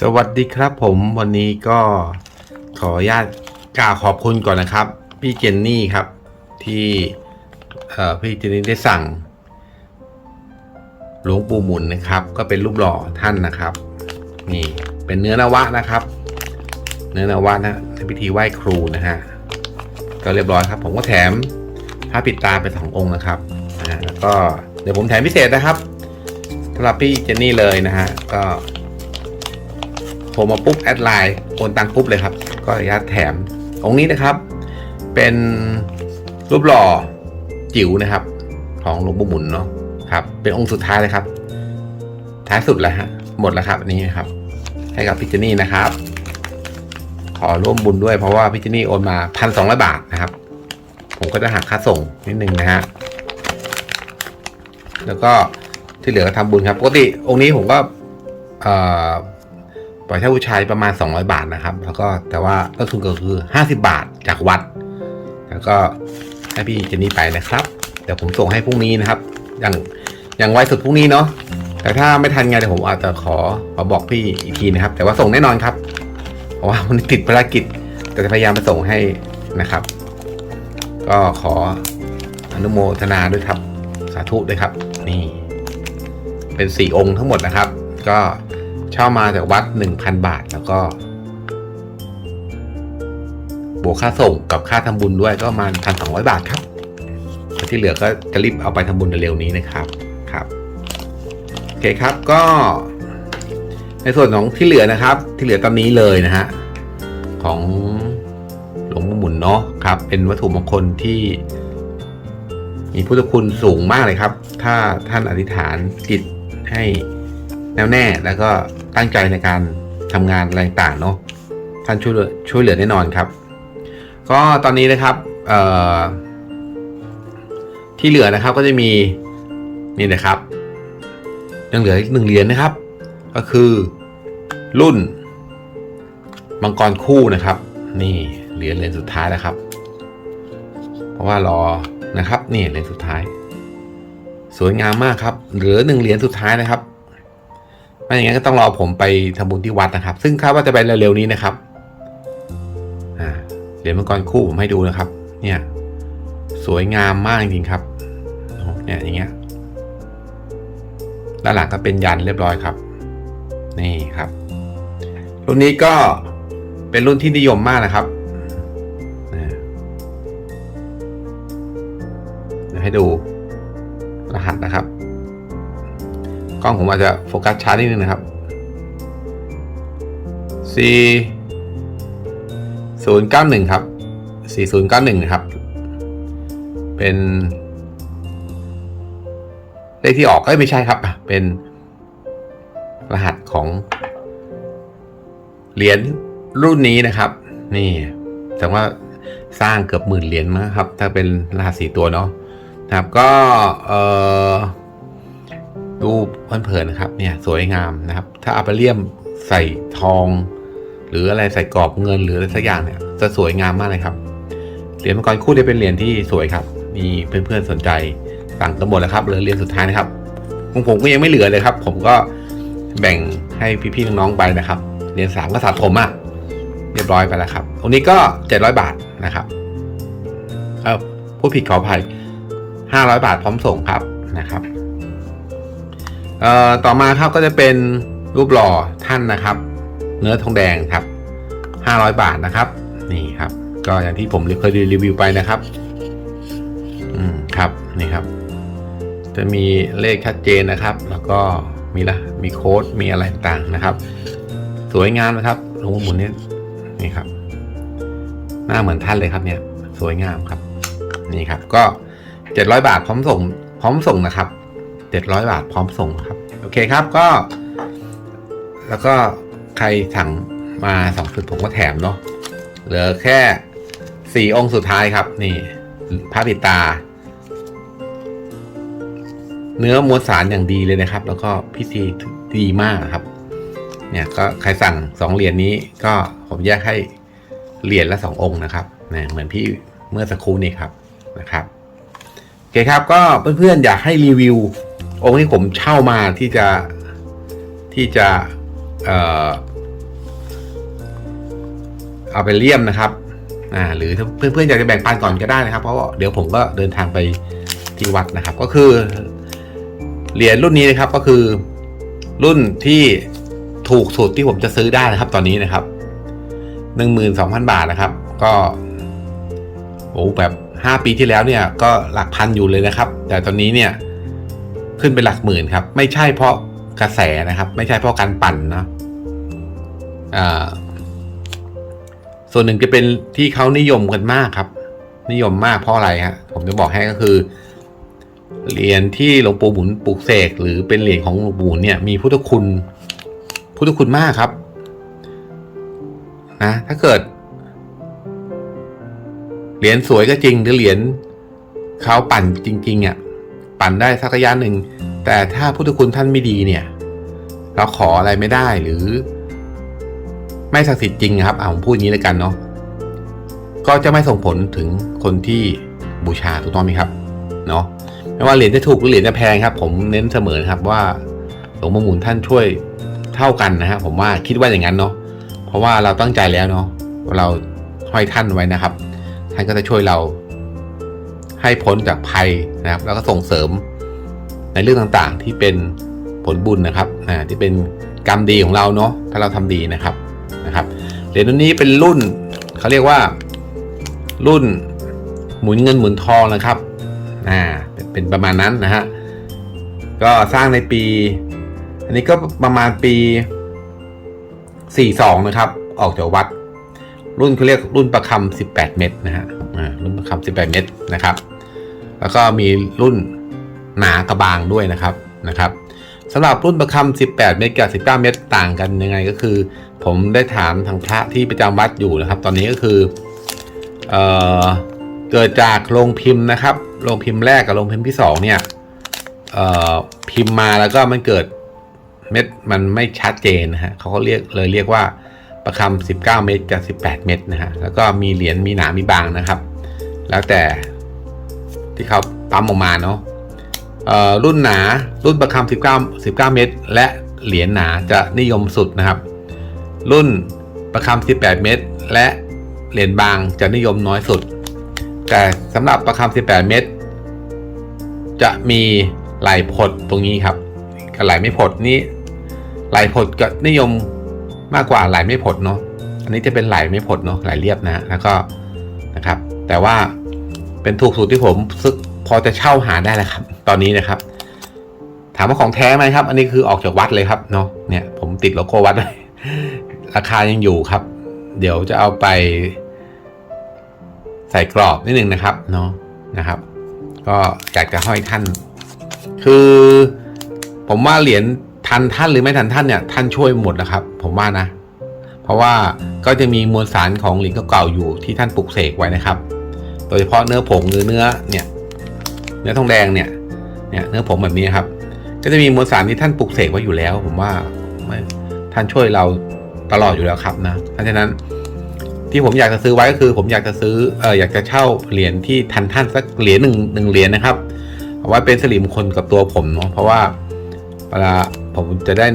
สวัสดีครับผมวันนี้ก็ขออนุญาตกล่าวขอบคุณก่อนนะครับ พี่เจนนี่ครับที่พี่เจนนี่ได้สั่ง หลวงปู่หมุนนะครับ ก็เป็นรูปหล่อท่านนะครับ นี่เป็นเนื้อนวะนะครับ เนื้อนวะนะในพิธีไหว้ครูนะฮะก็เรียบร้อยครับ ผมก็แถมพระปิดตาเป็นสององค์นะครับนะฮะแล้วก็เดี๋ยวผมแถมพิเศษนะครับสำหรับพี่เจนนี่เลยนะฮะก็ ทรมาปุ๊บแอดไลน์โอนตังปุ๊บเลยครับ ก็อนุญาตแถม องค์นี้นะครับ เป็นรูปหล่อจิ๋วนะครับ ของหลวงปู่หมุนเนาะครับ เป็นองค์สุดท้ายเลยครับ ท้ายสุดแล้วฮะหมดแล้วครับอันนี้นะครับ ให้กับพี่เจนี่นะครับ ขอร่วมบุญด้วยเพราะว่าพี่เจนี่โอนมาพันสองร้อยบาทนะครับ ผมก็จะหักค่าส่งนิดนึงนะฮะแล้วก็ที่เหลือก็ทำบุญครับปกติองค์นี้ผมก็เอ่อ ปล่อยเช่าผู้ชายประมาณ 200 บาทนะครับ แล้วก็แต่ว่าต้นทุนก็คือ 50 บาทจากวัด แล้วก็ให้พี่เจนนี่ไปนะครับ เดี๋ยวผมส่งให้พรุ่งนี้นะครับ อย่างอย่างไวสุดพรุ่งนี้เนาะแต่ถ้าไม่ทันไงเดี๋ยวผมอาจจะขอขอบอกพี่อีกทีนะครับ แต่ว่าส่งแน่นอนครับ เพราะว่ามันติดภารกิจแต่จะพยายามไปส่งให้นะครับ ก็ขออนุโมทนาด้วยครับ สาธุด้วยครับ นี่ เป็นสี่องค์ทั้งหมดนะครับ ก็ เช่ามาจากวัด 1,000 บาทแล้วก็ บวกค่าส่งกับค่าทำบุญด้วยก็ประมาณ1,200บาทครับที่เหลือก็จะรีบเอาไปทำบุญเร็วนี้นะครับครับโอเคครับก็ในส่วนของที่เหลือนะครับ ที่เหลือตอนนี้เลยนะฮะของหลวงปู่หมุนเนาะครับ เป็นวัตถุมงคลที่ มีพุทธคุณสูงมากเลยครับ ถ้าท่านอธิษฐานจิตให้ แน่วแน่แล้วก็ตั้งใจในการทำงานอะไรต่างเนาะท่านช่วยเหลือช่วยเหลือแน่นอนครับ ก็ตอนนี้นะครับที่เหลือนะครับก็จะมีนี่นะครับยังเหลืออีกหนึ่งเหรียญนะครับ ก็คือรุ่นมังกรคู่นะครับ นี่เหรียญเหรียญสุดท้ายแล้วครับ เพราะว่ารอนะครับ นี่เหรียญสุดท้าย สวยงามมากครับ เหลือหนึ่งเหรียญสุดท้ายนะครับ ไม่อย่างนั้นก็ต้องรอผมไปทำบุญที่วัดนะครับ ซึ่งคาดว่าจะไปเร็วๆนี้นะครับเหรียญมังกรคู่ผมให้ดูนะครับ เนี่ย สวยงามมากจริงๆครับเนี่ยอย่างเงี้ยด้านหลังก็เป็นยันเรียบร้อยครับ นี่ครับ รุ่นนี้ก็เป็นรุ่นที่นิยมมากนะครับเดี๋ยวให้ดู ล้องผมอาจจะโฟกัสช้านิดนึงนะครับ C ศูนย์เก้าหนึ่งครับ C ศูนย์เก้าหนึ่งครับ เป็น เลขที่ออกก็ไม่ใช่ครับ เป็นรหัสของเหรียญรุ่นนี้นะครับ นี่ แต่ว่าสร้างเกือบหมื่นเหรียญมาครับ ถ้าเป็นรหัสสี่ตัวเนาะนะครับก็ เอ่อ ดูเพลินๆนะครับเนี่ยสวยงามนะครับ ถ้าเอาไปเลี่ยมใส่ทอง หรืออะไรใส่กรอบเงินหรืออะไรสักอย่างเนี่ยจะสวยงามมากเลยครับเหรียญมังกรคู่นี่ยเป็นเหรียญที่สวยครับ มีเพื่อนๆสนใจสั่งกันหมดแล้วครับเหลือเหรียญสุดท้ายนะครับของผมก็ยังไม่เหลือเลยครับ ผมก็แบ่งให้พี่ๆน้องๆไปนะครับเหรียญสามก็สะสมอะเรียบร้อยไปแล้วครับองนี้ก็เจ็ดร้อยบาทนะครับเออผู้ผิดขออภัยห้าร้อยบาทพร้อมส่งครับนะครับ เอ่อต่อมาครับก็จะเป็นรูปหล่อท่านนะครับ เนื้อทองแดงครับห้าร้อยบาทนะครับนี่ครับ ก็อย่างที่ผมเคยรีวิวไปนะครับอืมครับนี่ครับ จะมีเลขชัดเจนนะครับ แล้วก็มีละมีโค้ดมีอะไรต่างๆนะครับ สวยงามนะครับหลวงปู่หมุนนี่นี่ครับ หน้าเหมือนท่านเลยครับเนี่ย สวยงามครับ นี่ครับ ก็เจ็ดร้อยบาทพร้อมส่ง พร้อมส่งนะครับ เจ็ดร้อยบาทพร้อมส่งครับ โอเคครับก็ แล้วก็ใครสั่งมาสองชุดผมก็แถมเนาะเหลือแค่สี่องค์สุดท้ายครับ นี่พระปิตา เนื้อมวลสารอย่างดีเลยนะครับ แล้วก็พิธีดีมากครับ เนี่ยก็ใครสั่งสองเหรียญนี้ก็ผมแยกให้เหรียญละสององค์นะครับนะเหมือนพี่เมื่อสักครู่นี้ครับนะครับโอเคครับก็เพื่อนๆอยากให้รีวิว องค์ที่ผมเช่ามาที่จะที่จะเออเอาไปเลี่ยมนะครับอ่าหรือเพื่อนๆอยากจะแบ่งปันก่อนก็ได้นะครับ เพราะว่าเดี๋ยวผมก็เดินทางไปที่วัดนะครับ ก็คือ เหรียญรุ่นนี้นะครับก็คือ รุ่นที่ถูกสุดที่ผมจะซื้อได้นะครับ ตอนนี้นะครับหนึ่งหมื่นสองพันบาทนะครับ ก็โอ้แบบห้าปีที่แล้วเนี่ย ก็หลักพันอยู่เลยนะครับ แต่ตอนนี้เนี่ย ขึ้นเป็นหลักหมื่นครับ ไม่ใช่เพราะกระแสนะครับ ไม่ใช่เพราะการปั่นนะอ่าส่วนหนึ่งจะเป็นที่เขานิยมกันมากครับ นิยมมากเพราะอะไรฮะผมจะบอกให้ก็คือเหรียญที่หลวงปู่หมุนปลูกเสกหรือเป็นเหรียญของหลวงปู่เนี่ยมีพุทธคุณพุทธคุณมากครับนะถ้าเกิดเหรียญสวยก็จริงหรือเหรียญเขาปั่นจริงๆอะ ปั่นได้สักระยะหนึ่ง แต่ถ้าพุทธคุณท่านไม่ดีเนี่ย เราขออะไรไม่ได้หรือ ไม่ศักดิ์สิทธิ์จริงครับเอาผมพูดอย่างนี้แล้วกันเนาะก็จะไม่ส่งผลถึงคนที่บูชาถูกต้องไหมครับเนาะไม่ว่าเหรียญจะถูกหรือเหรียญจะแพงครับ ผมเน้นเสมอครับว่าหลวงพ่อหมุนท่านช่วยเท่ากันนะฮะผมว่าคิดว่าอย่างนั้นเนาะเพราะว่าเราตั้งใจแล้วเนาะเราห้อยท่านไว้นะครับ ท่านก็จะช่วยเรา ให้พ้นจากภัยนะครับ แล้วก็ส่งเสริมในเรื่องต่างๆ ที่เป็นผลบุญนะครับอ่าที่เป็นกรรมดีของเราเนาะถ้าเราทำดีนะครับนะครับเหรียญรุ่นนี้เป็นรุ่นเขาเรียกว่า รุ่นหมุนเงินหมุนทองนะครับอ่าเป็นประมาณนั้นนะฮะก็สร้างในปี อันนี้ก็ประมาณปี 42 นะครับ ออกจากวัด รุ่นเขาเรียกรุ่นประคำ18 เม็ดนะฮะ รุ่นประคำ18เม็ดนะครับ แล้วก็มีรุ่นหนากระบางด้วยนะครับนะครับสำหรับรุ่นประคำ18 เม็ดกับ 19 เม็ดต่างกันยังไงก็คือ ผมได้ถามทางพระที่ประจำวัดอยู่นะครับ ตอนนี้ก็คือเออเกิดจากโรงพิมพ์นะครับโรงพิมพ์แรกกับโรงพิมพ์ที่สองเนี่ยเอ่อพิมพ์มาแล้วก็มันเกิดเม็ดมันไม่ชัดเจนนะฮะเขาก็เรียกเลยเรียกว่า ประคำ19 เม็ดกับ 18 เม็ดนะฮะ แล้วก็มีเหรียญมีหนา มีบางนะครับ แล้วแต่ที่เขาปั๊มออกมาเนาะรุ่นหนารุ่นประคำ19 19 เม็ดและเหรียญหนาจะนิยมสุดนะครับ รุ่นประคำ18 เม็ดและเหรียญบางจะนิยมน้อยสุด แต่สำหรับประคำ18 เม็ดจะมีไหลผดตรงนี้ครับกับไหลไม่ผดนี่ไหลผดก็นิยม มากกว่าไหลไม่ผดเนาะอันนี้จะเป็นไหลไม่ผดเนาะไหลเรียบนะแล้วก็นะครับ แต่ว่าเป็นถูกสูตรที่ผมซึกพอจะเช่าหาได้แล้วครับ ตอนนี้นะครับ ถามว่าของแท้ไหมครับ อันนี้คือออกจากวัดเลยครับเนาะเนี่ย ผมติดโลโก้วัดไว้ราคายังอยู่ครับ เดี๋ยวจะเอาไปใส่กรอบนิดนึงนะครับเนาะนะครับ ก็อยากจะห้อยท่าน คือผมว่าเหรียญ ทันท่านหรือไม่ทันท่านเนี่ยท่านช่วยหมดนะครับ ผมว่านะ เพราะว่าก็จะมีมวลสารของเหรียญเก่าๆอยู่ที่ท่านปลุกเสกไว้นะครับ โดยเฉพาะเนื้อผงหรือเนื้อเนี่ยเนื้อทองแดงเนี่ยเนี่ยเนื้อผงแบบนี้ครับ ก็จะมีมวลสารที่ท่านปลุกเสกไว้อยู่แล้ว ผมว่าท่านช่วยเราตลอดอยู่แล้วครับนะเพราะฉะนั้นที่ผมอยากจะซื้อไว้ก็คือ ผมอยากจะซื้อเอออยากจะเช่าเหรียญที่ทันท่านสักเหรียญหนึ่งหนึ่งเหรียญนะครับเอาไว้เป็นสิริมงคลกับตัวผมเนาะเพราะว่า เวลาผมจะได้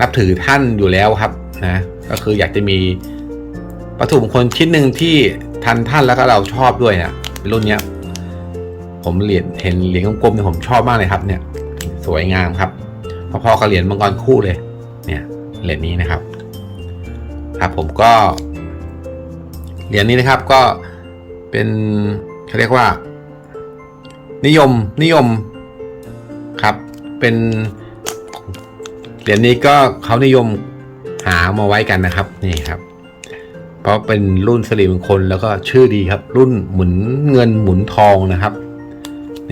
นับถือท่านอยู่แล้วครับนะก็คืออยากจะมีวัตถุมงคลชิ้นหนึ่งที่ทันท่านแล้วก็เราชอบด้วยนะเป็นรุ่นเนี้ย ผมเหรียญเห็นเหรียญกลมๆเนี่ยผมชอบมากเลยครับ เนี่ย สวยงามครับพอๆกับเหรียญมังกรคู่เลย เนี่ยเหรียญนี้นะครับ ครับผมก็เหรียญนี้นะครับก็เป็นเขาเรียกว่า นิยมนิยมครับ เป็นเหรียญนี้ก็เขานิยมหามาไว้กันนะครับนี่ครับ เพราะเป็นรุ่นสิริมงคลแล้วก็ชื่อดีครับ รุ่นหมุนเงินหมุนทองนะครับ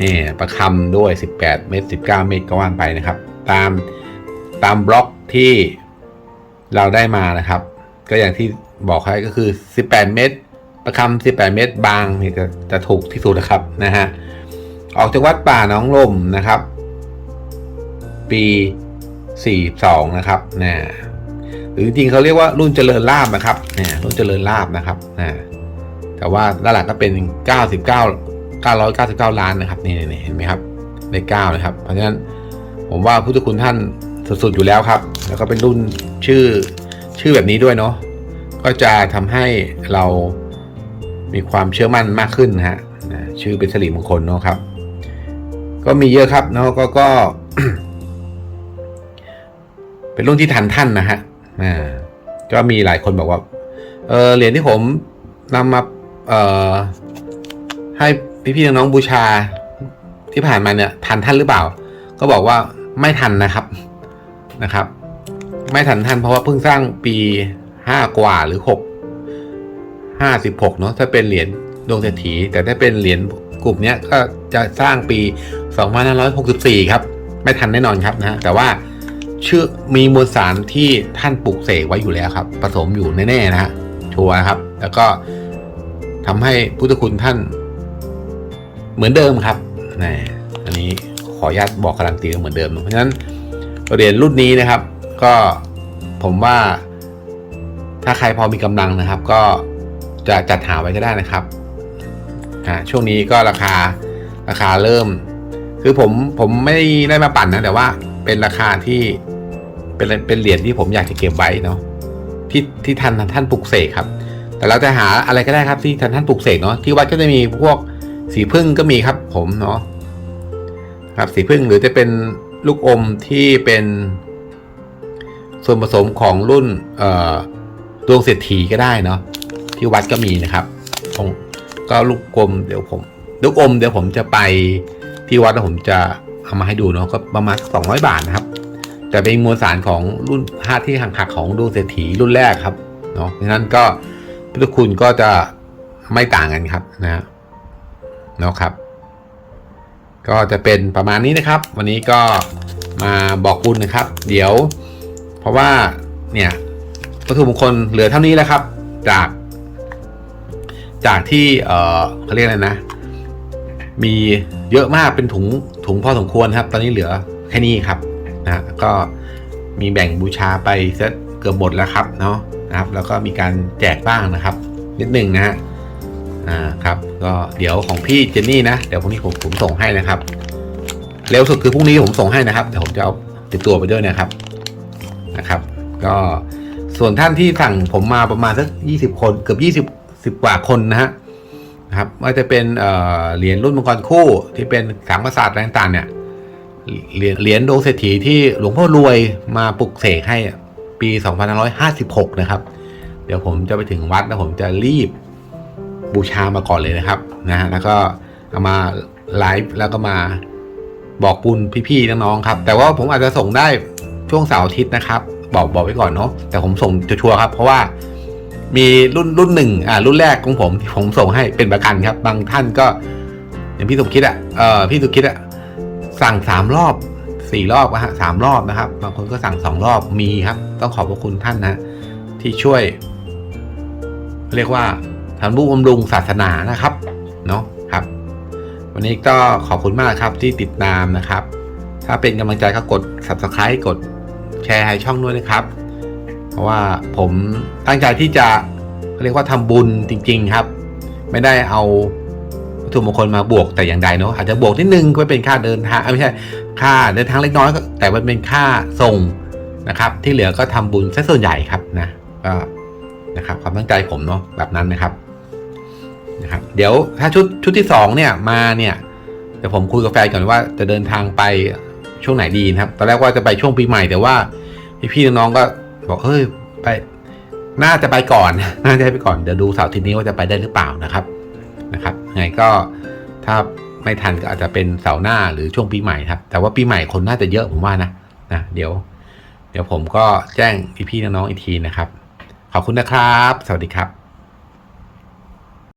นี่ประคำด้วย 18 เมตร 19 เมตรก็ว่านไปนะครับ ตามตามบล็อกที่เราได้มานะครับ ก็อย่างที่บอกให้ก็คือ 18 เมตร ประคำ18 เมตรบางนี่จะจะถูกที่สุดนะครับนะฮะออกจากวัดป่าหนองลมนะครับ ปี 42 นะครับนะหรือจริงเขาเรียกว่ารุ่นเจริญลาบนะครับเนี่ยรุ่นเจริญลาบนะครับนะแต่ว่าด้านหลังก็เป็น 99 999 ล้านนะครับนี่เห็นไหมครับเลขเก้านะครับ เพราะฉะนั้นผมว่าพุทธคุณท่านสุดๆอยู่แล้วครับ แล้วก็เป็นรุ่นชื่อชื่อแบบนี้ด้วยเนาะก็จะทำให้เรามีความเชื่อมั่นมากขึ้นนะฮะนะชื่อเป็นสิริมงคลเนาะครับ ก็มีเยอะครับเนาะก็ก็ เป็นรุ่นที่ทันท่านนะฮะอ่าก็มีหลายคนบอกว่า เออเหรียญที่ผมนำมาเอ่อให้พี่ๆน้องๆบูชาที่ผ่านมาเนี่ยทันท่านหรือเปล่า ก็บอกว่าไม่ทันนะครับนะครับ ไม่ทันท่านเพราะว่าเพิ่งสร้างปีห้ากว่าหรือหกห้าสิบหกเนาะถ้าเป็นเหรียญดวงเศรษฐีแต่ถ้าเป็นเหรียญกลุ่มเนี้ยก็จะสร้างปีสองพันห้าร้อยหกสิบสี่ครับ ไม่ทันแน่นอนครับนะแต่ว่า ชื่อมีมวลสารที่ท่านปลูกเสกไว้อยู่แล้วครับ ผสมอยู่แน่ๆนะฮะชัวร์ครับ แล้วก็ทำให้พุทธคุณท่าน เหมือนเดิมครับนี่อันนี้ขออนุญาตบอกการันตีเหมือนเดิม เพราะฉะนั้นเหรียญรุ่นนี้นะครับ ก็ผมว่า ถ้าใครพอมีกำลังนะครับ ก็จะจัดหาไว้ก็ได้นะครับช่วงนี้ก็ราคาราคาเริ่ม คือผมผมไม่ได้มาปั่นนะ แต่ว่าเป็นราคาที่ เป็นเป็นเหรียญที่ผมอยากจะเก็บไว้เนาะที่ที่ท่านท่านปลุกเสกครับ แต่เราจะหาอะไรก็ได้ครับที่ท่านท่านปลุกเสกเนาะที่วัดก็จะมีพวกสีพึ่งก็มีครับ ผมเนาะครับสีพึ่งหรือจะเป็นลูกอมที่เป็นส่วนผสมของรุ่นเอ่อดวงเศรษฐีก็ได้เนาะที่วัดก็มีนะครับผมก็ลูกกลมเดี๋ยวผม ลูกอมเดี๋ยวผมจะไปที่วัดแล้วผมจะเอามาให้ดูเนาะก็ประมาณสองร้อยบาทนะครับ แต่เป็นมวลสารของรุ่นห้าที่หักหักของดวงเศรษฐีรุ่นแรกครับเนาะดังนั้นก็พุทธคุณก็จะไม่ต่างกันครับนะฮะเนาะครับ ก็จะเป็นประมาณนี้นะครับ วันนี้ก็มาบอกบุญนะครับ เดี๋ยว เพราะว่าเนี่ยวัตถุมงคลเหลือเท่านี้แล้วครับ จาก จากที่เออเขาเรียกอะไรนะ มีเยอะมากเป็นถุงถุงพอสมควรครับ ตอนนี้เหลือแค่นี้ครับ นะก็มีแบ่งบูชาไปเซตเกือบหมดแล้วครับเนาะนะครับแล้วก็มีการแจกบ้างนะครับ นิดหนึ่งนะฮะอ่าครับก็เดี๋ยวของพี่เจนนี่นะเดี๋ยวพรุ่งนี้ผมผมส่งให้นะครับ เร็วสุดคือพรุ่งนี้ผมส่งให้นะครับเดี๋ยวผมจะเอาติดตัวไปด้วยนะครับนะครับ ก็ส่วนท่านที่สั่งผมมาประมาณสักยี่สิบคนเกือบยี่สิบสิบกว่าคนนะฮะนะครับว่าจะเป็นเหรียญรุ่นมังกรคู่ที่เป็นสามกษัตริย์อะไรต่างๆเนี่ย เหรียญเหรียญดวงเศรษฐีที่หลวงพ่อรวยมาปลุกเสกให้ปี 2556 นะครับ เดี๋ยวผมจะไปถึงวัดแล้วผมจะรีบบูชามาก่อนเลยนะครับนะฮะแล้วก็เอามาไลฟ์แล้วก็มาบอกบุญพี่ๆน้องๆครับ แต่ว่าผมอาจจะส่งได้ช่วงเสาร์อาทิตย์นะครับ บอกบอกไว้ก่อนเนาะแต่ผมส่งชัวร์ครับ เพราะว่ามีรุ่นรุ่นหนึ่งอ่ารุ่นแรกของผมที่ผมส่งให้เป็นประกันครับ บางท่านก็อย่างพี่สมคิดอะเออพี่สมคิดอะ สั่งสามรอบสี่รอบนะฮะสามรอบนะครับ บางคนก็สั่งสองรอบมีครับ ต้องขอบพระคุณท่านนะ ที่ช่วย เรียกว่าทำบุญบำรุงศาสนานะครับ เนาะครับ วันนี้ก็ขอบคุณมากครับที่ติดตามนะครับ ถ้าเป็นกำลังใจก็กด subscribe กดแชร์ให้ช่องด้วยนะครับ เพราะว่าผมตั้งใจที่จะเรียกว่าทำบุญจริง ๆ ครับ ไม่ได้เอา วัตถุมงคลมาบวกแต่อย่างใดเนาะอาจจะบวกนิดนึงไว้เป็นค่าเดินทางไม่ใช่ค่าเดินทางเล็กน้อยแต่มันเป็นค่าส่งนะครับ ที่เหลือก็ทำบุญซะส่วนใหญ่ครับนะก็นะครับความตั้งใจผมเนาะแบบนั้นนะครับนะครับ เดี๋ยวถ้าชุดชุดที่สองเนี่ยมาเนี่ยเดี๋ยวผมคุยกับแฟนก่อนว่าจะเดินทางไปช่วงไหนดีนะครับ ตอนแรกว่าจะไปช่วงปีใหม่แต่ว่าพี่ๆน้องๆก็บอกเฮ้ยไป น่าจะไปก่อนน่าจะไปก่อนเดี๋ยวดูเสาร์ทีนี้ว่าจะไปได้หรือเปล่านะครับ ไงก็ถ้าไม่ทันก็อาจจะเป็นเสาร์หน้าหรือช่วงปีใหม่ครับ แต่ว่าปีใหม่คนน่าจะเยอะผมว่านะนะเดี๋ยว เดี๋ยวผมก็แจ้งพี่ๆน้องๆอีกทีนะครับ ขอบคุณนะครับ สวัสดีครับ